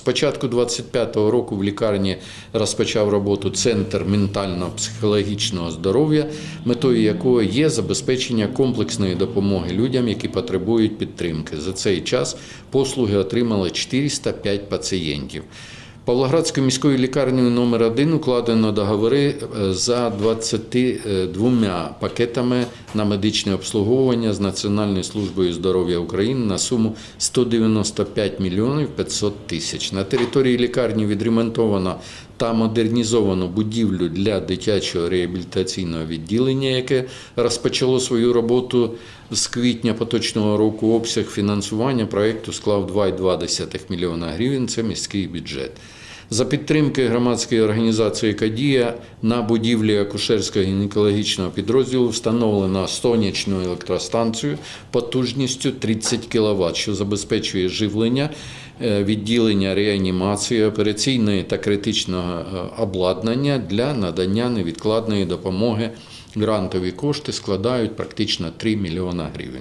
З початку 25-го року в лікарні розпочав роботу Центр ментально-психологічного здоров'я, метою якого є забезпечення комплексної допомоги людям, які потребують підтримки. За цей час послуги отримали 405 пацієнтів. Павлоградською міською лікарнею номер 1 укладено договори е, за 22 пакетами на медичне обслуговування з Національною службою здоров'я України на суму 195 мільйонів 500 тисяч. На території лікарні відремонтовано та модернізовано будівлю для дитячого реабілітаційного відділення, яке розпочало свою роботу з квітня поточного року. Обсяг фінансування проєкту склав 2,2 мільйона гривень. Це міський бюджет. За підтримки громадської організації Кадія на будівлі акушерського гінекологічного підрозділу встановлено сонячну електростанцію потужністю 30 кВт, що забезпечує живлення, е, відділення реанімації, операційної та критичного е, обладнання для надання невідкладної допомоги. Грантові кошти складають практично 3 мільйона гривень.